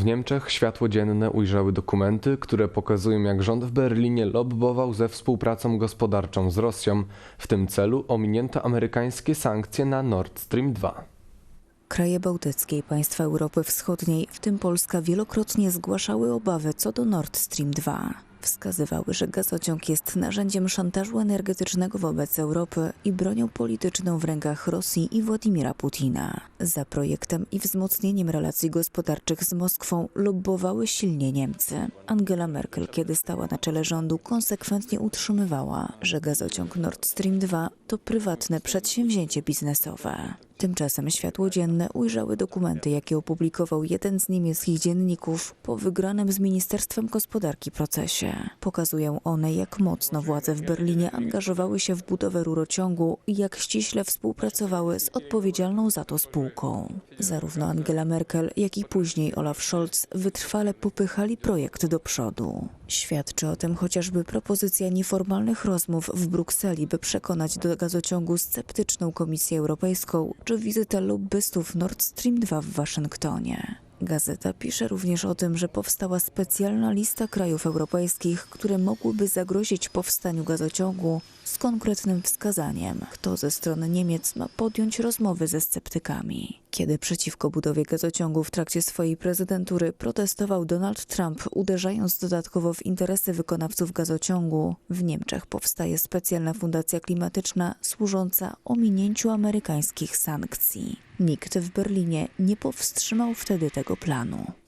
W Niemczech światło dzienne ujrzały dokumenty, które pokazują, jak rząd w Berlinie lobbował ze współpracą gospodarczą z Rosją. W tym celu ominięto amerykańskie sankcje na Nord Stream 2. Kraje bałtyckie i państwa Europy Wschodniej, w tym Polska, wielokrotnie zgłaszały obawy co do Nord Stream 2. Wskazywały, że gazociąg jest narzędziem szantażu energetycznego wobec Europy i bronią polityczną w rękach Rosji i Władimira Putina. Za projektem i wzmocnieniem relacji gospodarczych z Moskwą lobbowały silnie Niemcy. Angela Merkel, kiedy stała na czele rządu, konsekwentnie utrzymywała, że gazociąg Nord Stream 2 to prywatne przedsięwzięcie biznesowe. Tymczasem światło dzienne ujrzały dokumenty, jakie opublikował jeden z niemieckich dzienników po wygranym z Ministerstwem Gospodarki procesie. Pokazują one, jak mocno władze w Berlinie angażowały się w budowę rurociągu i jak ściśle współpracowały z odpowiedzialną za to spółką. Zarówno Angela Merkel, jak i później Olaf Scholz wytrwale popychali projekt do przodu. Świadczy o tym chociażby propozycja nieformalnych rozmów w Brukseli, by przekonać do gazociągu sceptyczną Komisję Europejską, czy wizyta lobbystów Nord Stream 2 w Waszyngtonie. Gazeta pisze również o tym, że powstała specjalna lista krajów europejskich, które mogłyby zagrozić powstaniu gazociągu z konkretnym wskazaniem, kto ze strony Niemiec ma podjąć rozmowy ze sceptykami. Kiedy przeciwko budowie gazociągu w trakcie swojej prezydentury protestował Donald Trump, uderzając dodatkowo w interesy wykonawców gazociągu, w Niemczech powstaje specjalna fundacja klimatyczna służąca ominięciu amerykańskich sankcji. Nikt w Berlinie nie powstrzymał wtedy tego planu.